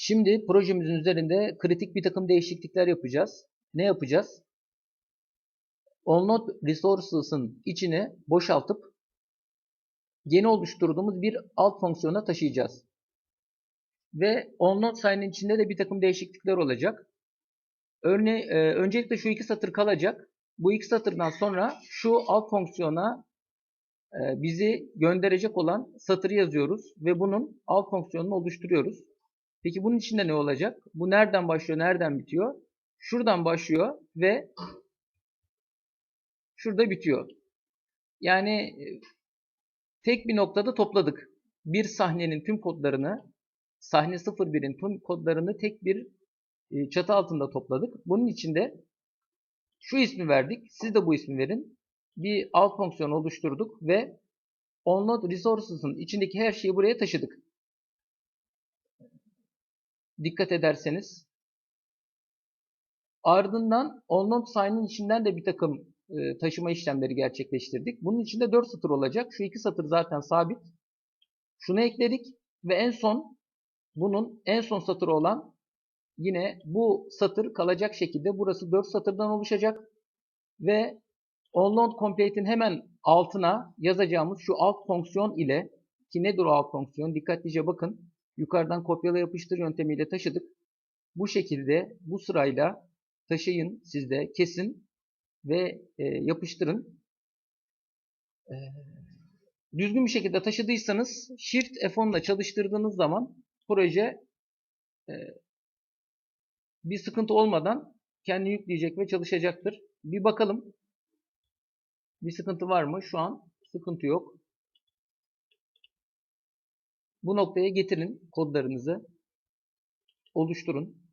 Şimdi projemizin üzerinde kritik bir takım değişiklikler yapacağız. Ne yapacağız? OnNode Resources'ın içine boşaltıp yeni oluşturduğumuz bir alt fonksiyona taşıyacağız. Ve OnNode sign'in içinde de bir takım değişiklikler olacak. Örne e, öncelikle şu iki satır kalacak. Bu iki satırdan sonra şu alt fonksiyona e, bizi gönderecek olan satırı yazıyoruz ve bunun alt fonksiyonunu oluşturuyoruz. Peki bunun içinde ne olacak? Bu nereden başlıyor, nereden bitiyor? Şuradan başlıyor ve şurada bitiyor. Yani e, tek bir noktada topladık. Bir sahnenin tüm kodlarını, sahne 01'in tüm kodlarını tek bir e, çatı altında topladık. Bunun içinde şu ismi verdik. Siz de bu ismi verin. Bir alt fonksiyon oluşturduk ve onload resources'ın içindeki her şeyi buraya taşıdık. Dikkat ederseniz. Ardından onload sign'ın içinden de bir takım e, taşıma işlemleri gerçekleştirdik. Bunun içinde 4 satır olacak. Şu iki satır zaten sabit. Şunu ekledik ve en son bunun en son satırı olan yine bu satır kalacak şekilde burası 4 satırdan oluşacak ve onload complete'in hemen altına yazacağımız şu alt fonksiyon ile ki nedir o alt fonksiyon dikkatlice bakın yukarıdan kopyala yapıştır yöntemiyle taşıdık. Bu şekilde bu sırayla taşıyın sizde kesin ve e, yapıştırın. E, düzgün bir şekilde taşıdıysanız Shift F10 ile çalıştırdığınız zaman proje e, bir sıkıntı olmadan kendi yükleyecek ve çalışacaktır. Bir bakalım. Bir sıkıntı var mı? Şu an sıkıntı yok. Bu noktaya getirin kodlarınızı. Oluşturun.